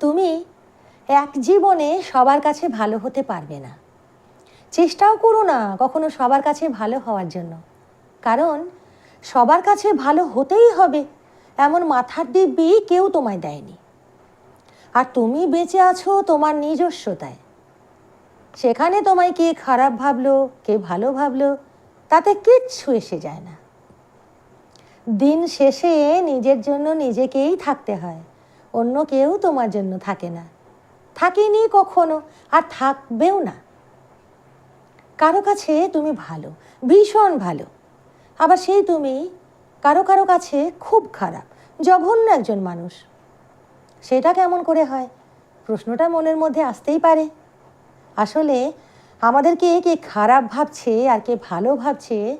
তুমি এক জীবনে সবার কাছে ভালো হতে পারবে না। চেষ্টাও করো না কখনো সবার কাছে ভালো হওয়ার জন্য। কারণ সবার কাছে ভালো হতেই হবে এমন মাথার দিব্যি কেউ তোমায় দেয়নি। আর তুমি বেঁচে আছো তোমার নিজস্বতায়। সেখানে তোমায় কে খারাপ ভাবলো, কে ভালো ভাবলো, তাতে কিচ্ছু এসে যায় না। দিন শেষে নিজের জন্য নিজেকেই থাকতে হয়। অন্য কেউ তোমার জন্য থাকে না। থাকেনি কখনো আর থাকবেও না। কারও কাছে তুমি ভালো, ভীষণ ভালো। আবার সেই তুমি কারও কারও কাছে খুব খারাপ, জঘন্য একজন মানুষ। সেটা কেমন করে হয়? প্রশ্নটা মনের মধ্যে আসতেই পারে। আসলে আমাদেরকে কে খারাপ ভাবছে আর কে ভালো ভাবছে,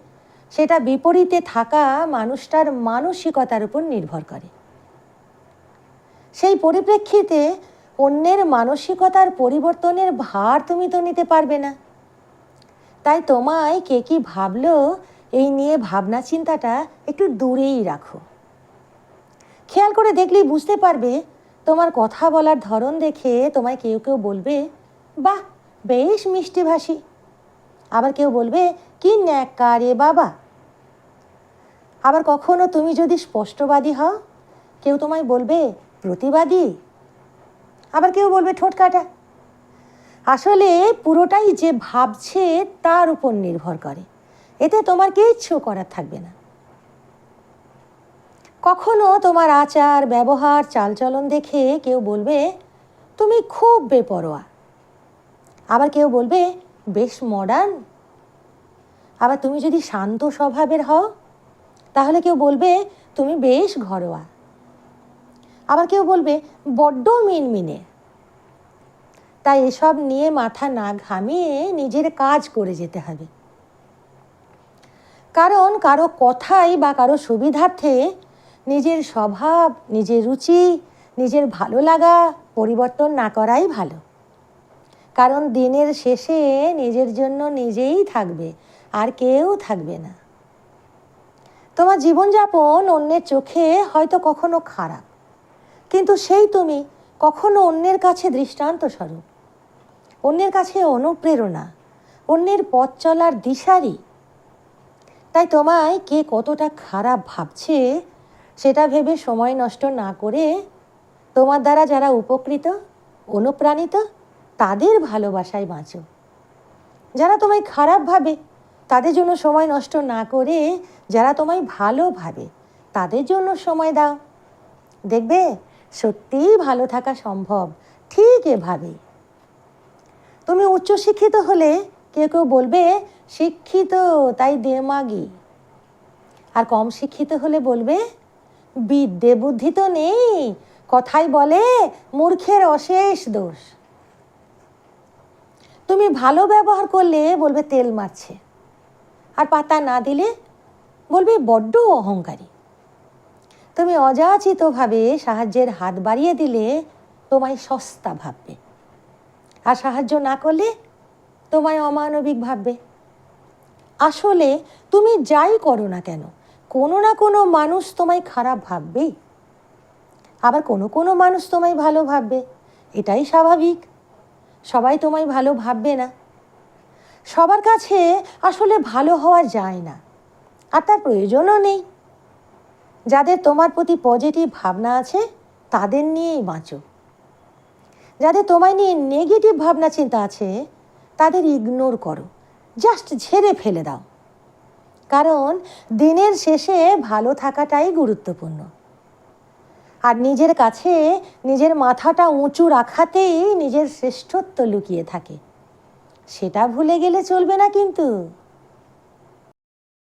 সেটা বিপরীতে থাকা মানুষটার মানসিকতার উপর নির্ভর করে। সেই পরিপ্রেক্ষিতে অন্যের মানসিকতার পরিবর্তনের ভার তুমি তো নিতে পারবে না। তাই তোমায় কে কি ভাবলো, এই নিয়ে ভাবনা চিন্তাটা একটু দূরেই রাখো। খেয়াল করে দেখলেই বুঝতে পারবে, তোমার কথা বলার ধরন দেখে তোমায় কেউ কেউ বলবে, বাহ, বেশ মিষ্টিভাষী আবার কেউ বলবে, কি ন্যাকা রে বাবা। আবার কখনো তুমি যদি স্পষ্টবাদী হও, কেউ তোমায় বলবে প্রতিবাদী? আবার কেউ বলবে ঠোঁট কাটা। আসলে পুরোটাই যে ভাবছে তার উপর নির্ভর করে। এতে তোমার কিচ্ছু করার থাকবে না। কখনো তোমার আচার, ব্যবহার, চালচলন দেখে কেউ বলবে, তুমি খুব বেপরোয়া। আবার কেউ বলবে, বেশ মডার্ন আবার তুমি যদি শান্ত স্বভাবের হও, তাহলে কেউ বলবে, তুমি বেশ ঘরোয়া। আবার কেউ বলবে, বড্ড মিনমিনে। তাই এসব নিয়ে মাথা না ঘামিয়ে নিজের কাজ করে যেতে হবে। কারণ কারও কথাই বা কারও সুবিধার্থে নিজের স্বভাব, নিজের রুচি, নিজের ভালো লাগা পরিবর্তন না করাই ভালো। কারণ দিনের শেষে নিজের জন্য নিজেই থাকবে, আর কেউ থাকবে না। তোমার জীবনযাপন অন্যের চোখে হয়তো কখনো খারাপ। কিন্তু সেই তুমি কখনো অন্যের কাছে দৃষ্টান্ত স্বরূপ অন্যের কাছে অনুপ্রেরণা, অন্যের পথ চলার দিশারি। তাই তোমায় কে কতটা খারাপ ভাবছে, সেটা ভেবে সময় নষ্ট না করে তোমার দ্বারা যারা উপকৃত, অনুপ্রাণিত, তাদের ভালোবাসায় বাঁচো। যারা তোমায় খারাপ ভাবে, তাদের জন্য সময় নষ্ট না করে যারা তোমায় ভালো ভাবে, তাদের জন্য সময় দাও। দেখবে সত্যিই ভালো থাকা সম্ভব, ঠিক এভাবে তুমি উচ্চশিক্ষিত হলে কেউ কেউ বলবে, শিক্ষিত, তাই দেমাগি। আর কম শিক্ষিত হলে বলবে, বিদ্যে বুদ্ধি তো নেই, কথাই বলে মূর্খের অশেষ দোষ। তুমি ভালো ব্যবহার করলে বলবে তেল মারছে, আর পাতা না দিলে বলবে বড্ড অহংকারী। তুমি অযাচিতভাবে সাহায্যের হাত বাড়িয়ে দিলে তোমায় সস্তা ভাববে। আর সাহায্য না করলে তোমায় অমানবিক ভাববে। আসলে তুমি যাই করো না কেন, কোনো না কোনো মানুষ তোমায় খারাপ ভাববেই। আবার কোনো কোনো মানুষ তোমায় ভালো ভাববে, এটাই স্বাভাবিক। সবাই তোমায় ভালো ভাববে না। সবার কাছে আসলে ভালো হওয়া যায় না, আর তার প্রয়োজনও নেই। যাদের তোমার প্রতি পজিটিভ ভাবনা আছে, তাদের নিয়েই বাঁচো। যাদের তোমায় নিয়ে নেগেটিভ ভাবনা, চিন্তা আছে, তাদের ইগনোর করো। জাস্ট ঝেড়ে ফেলে দাও। কারণ দিনের শেষে ভালো থাকাটাই গুরুত্বপূর্ণ। আর নিজের কাছে নিজের মাথাটা উঁচু রাখাতেই নিজের শ্রেষ্ঠত্ব লুকিয়ে থাকে। সেটা ভুলে গেলে চলবে না কিন্তু।